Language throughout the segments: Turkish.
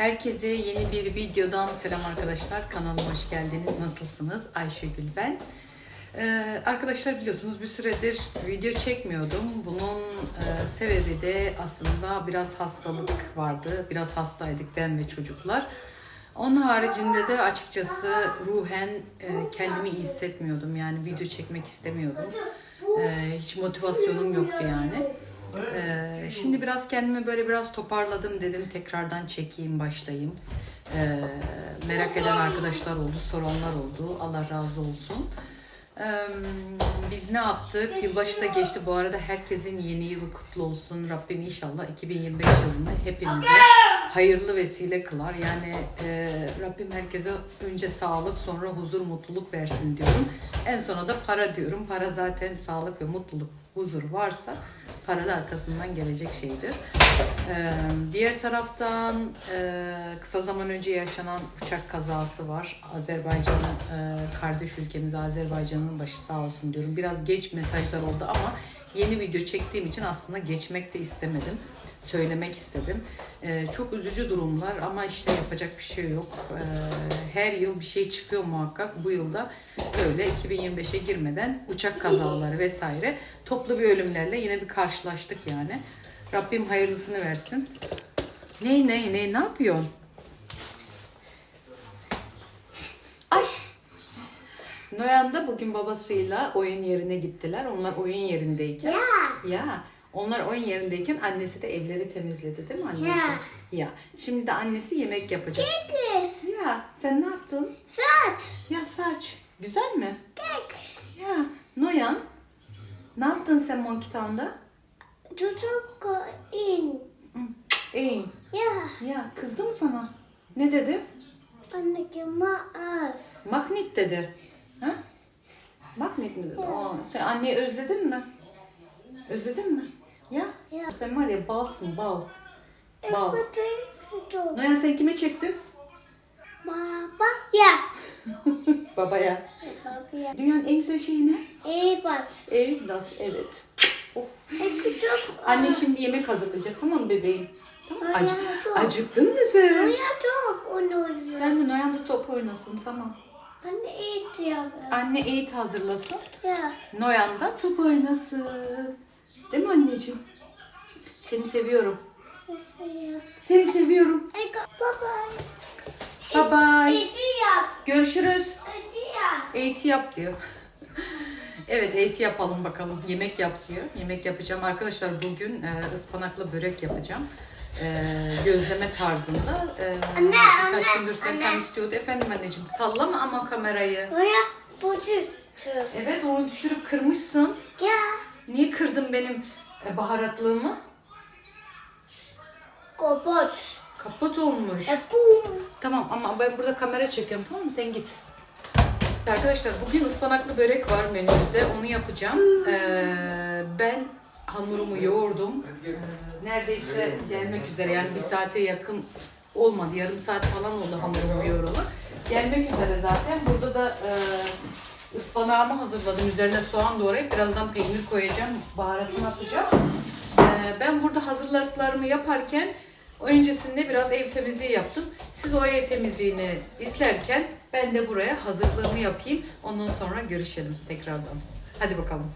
Herkese yeni bir videodan selam arkadaşlar. Kanalıma hoş geldiniz. Nasılsınız? Ayşegül ben. Ee, arkadaşlar biliyorsunuz bir süredir video çekmiyordum. Bunun e, sebebi de aslında biraz hastalık vardı. Biraz hastaydık ben ve çocuklar. Onun haricinde de açıkçası ruhen e, kendimi iyi hissetmiyordum. Yani video çekmek istemiyordum. E, hiç motivasyonum yoktu yani. Ee, şimdi biraz kendimi böyle biraz toparladım dedim tekrardan çekeyim başlayayım. Ee, merak eden arkadaşlar oldu, soranlar oldu. Allah razı olsun. Ee, biz ne yaptık? Yılbaşı da geçti. Bu arada herkesin yeni yılı kutlu olsun. Rabbim inşallah 2025 yılını hepimize hayırlı vesile kılar. Yani e, Rabbim herkese önce sağlık sonra huzur mutluluk versin diyorum. En sona da para diyorum. Para zaten sağlık ve mutluluk huzur varsa para da arkasından gelecek şeydir. Ee, diğer taraftan e, kısa zaman önce yaşanan uçak kazası var. Azerbaycan'ın e, kardeş ülkemiz Azerbaycan'ın başı sağ olsun diyorum. Biraz geç mesajlar oldu ama yeni video çektiğim için aslında geçmek de istemedim. Söylemek istedim. Ee, çok üzücü durumlar ama işte yapacak bir şey yok. Ee, her yıl bir şey çıkıyor muhakkak. Bu yılda böyle 2025'e girmeden uçak kazaları vesaire toplu bir ölümlerle yine bir karşılaştık yani. Rabbim hayırlısını versin. Ne ne ne ne yapıyorsun? Ay. Noyan da bugün babasıyla oyun yerine gittiler. Onlar oyun yerindeyken. Ya. Ya. Onlar oyun yerindeyken annesi de evleri temizledi değil mi anneciğim? Ya. Ya. Şimdi de annesi yemek yapacak. Kek. Ya sen ne yaptın? Saat. Ya saç. Güzel mi? Kek. Ya. Noyan. Ne yaptın sen Monkey Town'da? Çocuk in. İyi. Ya. Ya kızdı mı sana? Ne dedi? Anneki maaf. Magnet dedi. Ha? Magnet mi dedi? Aa, sen anneyi özledin mi? Özledin mi? Ya. Ya. Sen var ya balsın bal. Bal. Noyan sen kime çektin? Baba. Ya. Babaya. Baba ya. Dünyanın en güzel şeyi ne? Bak. Evlat. Evet. Oh. Küçük. Anne şimdi yemek hazırlayacak tamam mı bebeğim? Tamam. Acı, acıktın mı sen? Uyuyorum. Onu uyuyorum. Sen de Noyan da top oynasın tamam. Anne iyi diyorum. Anne eğit hazırlasın. Ya. Noyan da top oynasın. Değil mi anneciğim? Seni seviyorum. Seni seviyorum. Bye bye. Görüşürüz. Eğiti yap diyor. evet eğiti yapalım bakalım. Yemek yap diyor. Yemek yapacağım. Arkadaşlar bugün e, ıspanaklı börek yapacağım. E, gözleme tarzında. E, Anne, birkaç anne, gündür Serkan istiyordu. Efendim anneciğim sallama ama kamerayı. Oya. Bu düştü. Evet onu düşürüp kırmışsın. Ya. Niye kırdın benim e, baharatlığımı? Kapat. Kapat olmuş. Bum. Tamam ama ben burada kamera çekiyorum tamam mı? Sen git. Arkadaşlar bugün ıspanaklı börek var menümüzde. Onu yapacağım. Ee, ben hamurumu yoğurdum. Ee, neredeyse gelmek üzere yani bir saate yakın olmadı. Yarım saat falan oldu hamurumu yoğuralı. Gelmek üzere zaten. Burada da e, ıspanağımı hazırladım. Üzerine soğan doğrayıp birazdan peynir koyacağım. Baharatını atacağım. Ee, ben burada hazırlıklarımı yaparken öncesinde biraz ev temizliği yaptım. Siz o ev temizliğini izlerken ben de buraya hazırlığımı yapayım. Ondan sonra görüşelim tekrardan. Hadi bakalım.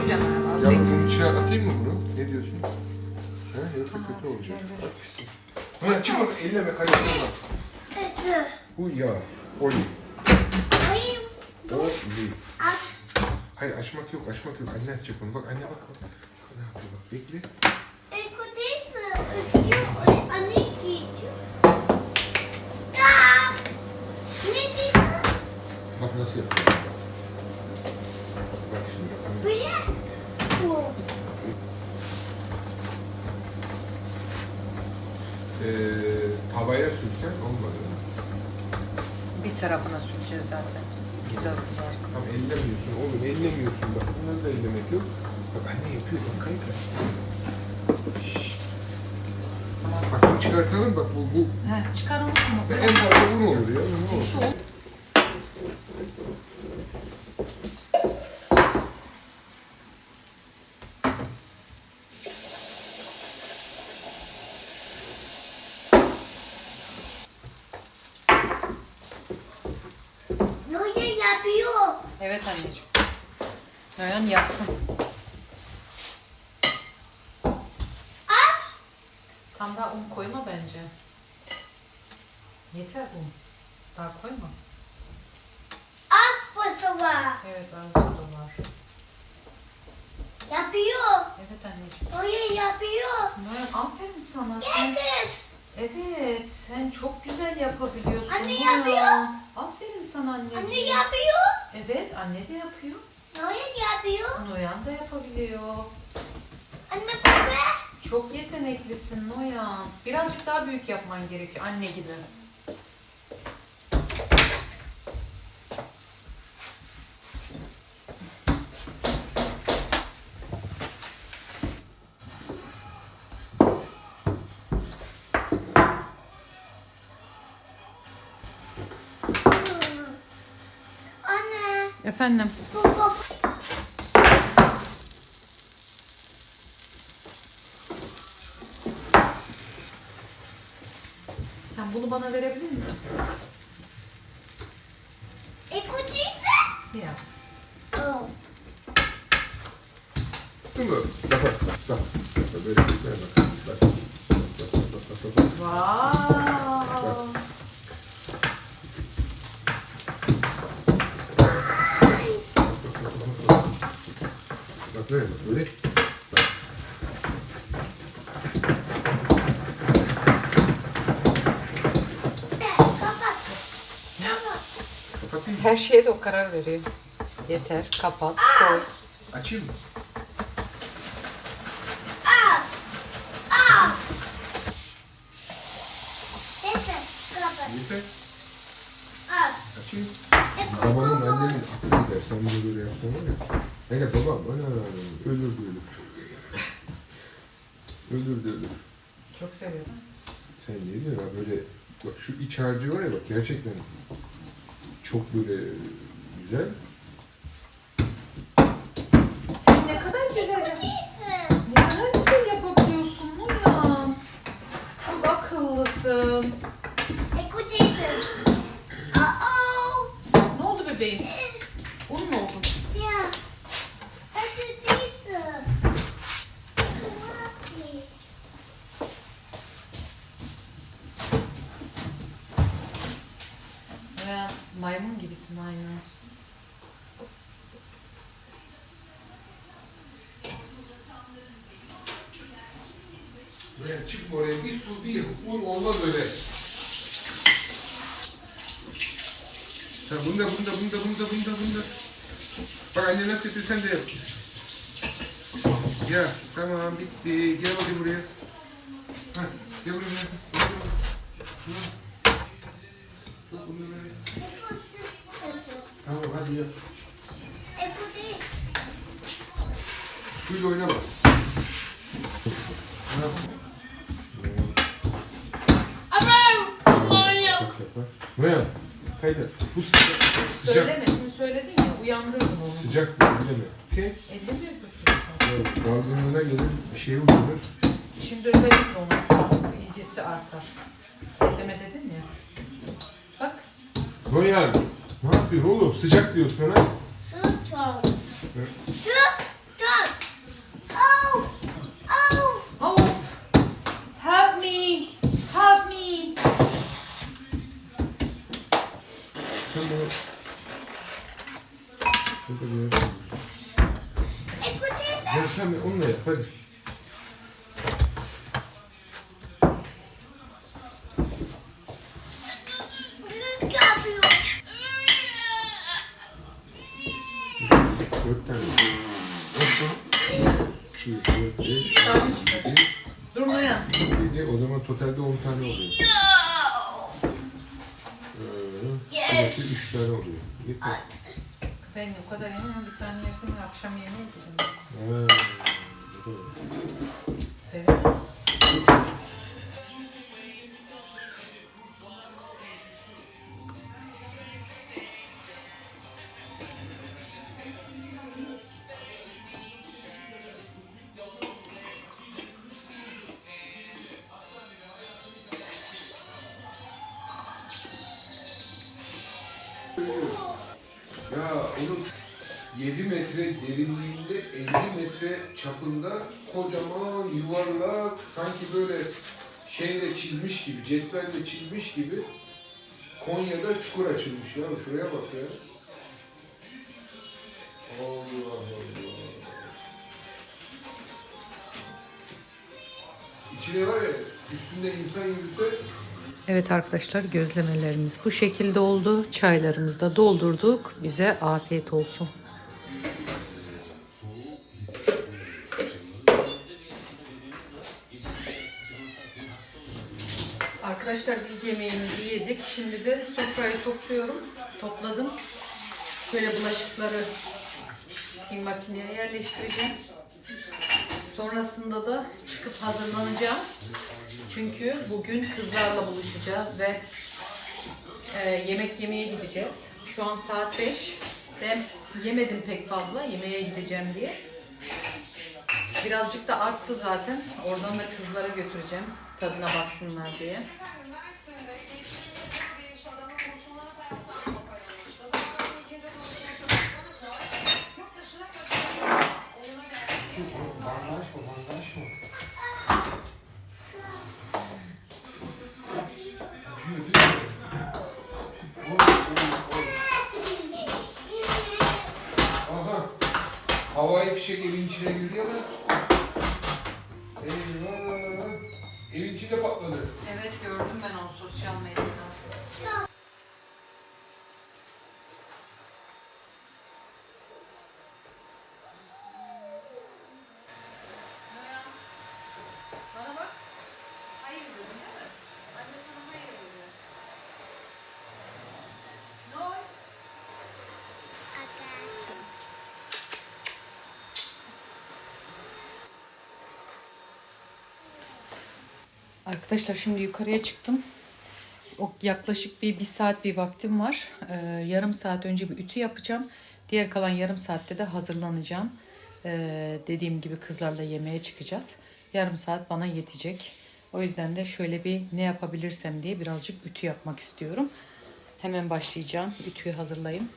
Hemen az Ya bekle. bunun içine atayım mı bunu? Ne diyorsun? He, yoksa kötü olacak. gel, Bak. Ha, çık onu elleme kaybetme bak. Kötü. Bu yağ. Oli. Hayır. Oli. Aç. Hayır açmak yok açmak yok. Anne açacak onu. Bak anne bak. bak. Ne yapıyor bak. Bekle. Ekuteyse ısıyor. Anne geçiyor. Aa! Ne diyorsun? Bak nasıl yapıyor. Bak şimdi bak. anne. Böyle. Bu. Ee, tavaya sürsen olmadı. Bir tarafına süreceğiz zaten. Güzel kızarsın. Tam ellemiyorsun oğlum ellemiyorsun. Bak bunları da ellemek yok. Bak anne yapıyor bak kayıt Şşş. Bak bunu çıkartalım bak bu, bu He, çıkaralım mı? en fazla bu ne olur ya? Ne olur? Şu ol- Böyle yapıyor. Evet anneciğim. Noyan yapsın. Az. Tam daha un koyma bence. Yeter un. Daha koyma. Az fotoğraf. Evet arada da var. Yapıyor. Evet anneciğim. Böyle yapıyor. Noyan aferin sana. Sen, Kız. evet sen çok güzel yapabiliyorsun. Anne Noyan. yapıyor. Aferin sana anneciğim. Anne yapıyor. Evet anne de yapıyor. Böyle yapıyor. Noyan da yapabiliyor. Anne bebe. Çok yeteneklisin Noyan. Birazcık daha büyük yapman gerekiyor anne gibi. Efendim. Sen bunu bana verebilir misin? Ekuteyse. Ya. Oh. Değil mi? Bak bak bak. Bak. Bak böyle böyle bak. Bak. Bak bak bak bak bak. Wow. Bak böyle bak böyle. Kapat. Kapat. Kapatayım mı? Her şeye de o karar veriyor. Yeter. Kapat. Koy. Açayım mı? Yeter. Açayım. Babanın gider. Sen bunu böyle yapsan var ya. Hele babam ana ölür de ölür. Ölür de ölür. Çok seviyorum. Sen ne diyorsun ha böyle bak şu iç harcı var ya bak gerçekten çok böyle güzel. Sen ne kadar güzel yap-. Ne kadar güzel yapabiliyorsun Noyan. Çok akıllısın. Aa. Ne oldu bebeğim? Un mu oldu? Ya. Ekuteyse. Ya, maymun gibisin aynı. Böyle çıkma oraya bir su bir un olmaz öyle. Sen bunda bunda bunda bunda bunda bunda. Bak anne nasıl yapıyor sen de yap. Ya tamam bitti. Gel bakayım buraya. Hah gel buraya. Gel buraya. Hı. Sok bunu böyle. Tamam hadi yap. Ekuteyse. Suyla oyna bak. Ne yap? David. Hadi görüşürüz. Görüşelim onunla yap hadi. Dört tane. Dört tane. İki, dört, beş, altı, Durmaya. yedi. O zaman totalde derinliğinde 50 metre çapında kocaman yuvarlak sanki böyle şeyle çizmiş gibi, cetvelle çizmiş gibi Konya'da çukur açılmış ya. Şuraya bak ya. Allah Allah. İçine var ya üstünde insan yürüse Evet arkadaşlar gözlemelerimiz bu şekilde oldu. Çaylarımızı da doldurduk. Bize afiyet olsun. Arkadaşlar biz yemeğimizi yedik. Şimdi de sofrayı topluyorum. Topladım. Şöyle bulaşıkları bir makineye yerleştireceğim. Sonrasında da çıkıp hazırlanacağım. Çünkü bugün kızlarla buluşacağız ve e, yemek yemeye gideceğiz. Şu an saat 5. Ben yemedim pek fazla yemeğe gideceğim diye. Birazcık da arttı zaten. Oradan da kızlara götüreceğim. Tadına baksınlar diye. Havai fişek evin içine girdi ya lan. Gördüm ben onu sosyal medyada. Bana bak. Hayır dedim değil mi? Anne sana hayır dedi. Ne o? Arkadaşlar şimdi yukarıya çıktım. O yaklaşık bir, bir saat bir vaktim var. Ee, yarım saat önce bir ütü yapacağım. Diğer kalan yarım saatte de hazırlanacağım. Ee, dediğim gibi kızlarla yemeğe çıkacağız. Yarım saat bana yetecek. O yüzden de şöyle bir ne yapabilirsem diye birazcık ütü yapmak istiyorum. Hemen başlayacağım. Ütüyü hazırlayayım.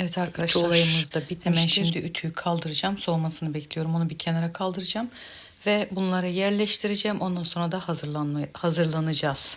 Evet arkadaşlar. olayımız da bitmiştir. Hemen şimdi ütüyü kaldıracağım. Soğumasını bekliyorum. Onu bir kenara kaldıracağım. Ve bunları yerleştireceğim. Ondan sonra da hazırlanma, hazırlanacağız.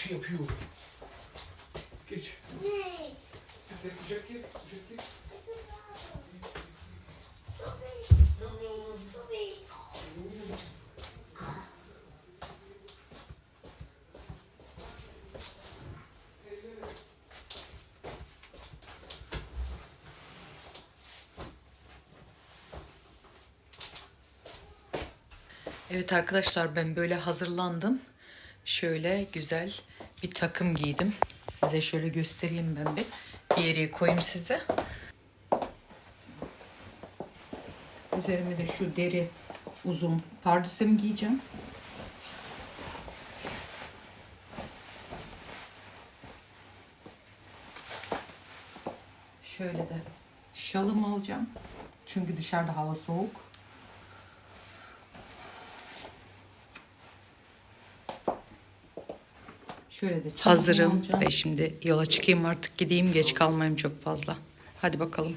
Gürültü yapıyor. Geç. Ne? Gel, Kucak gel. Evet arkadaşlar ben böyle hazırlandım. Şöyle güzel bir takım giydim. Size şöyle göstereyim ben bir. Bir yere koyayım size. Üzerime de şu deri uzun pardesimi giyeceğim. Şöyle de şalımı alacağım. Çünkü dışarıda hava soğuk. Şöyle de Hazırım alacağım. ve şimdi yola çıkayım artık gideyim geç kalmayayım çok fazla. Hadi bakalım.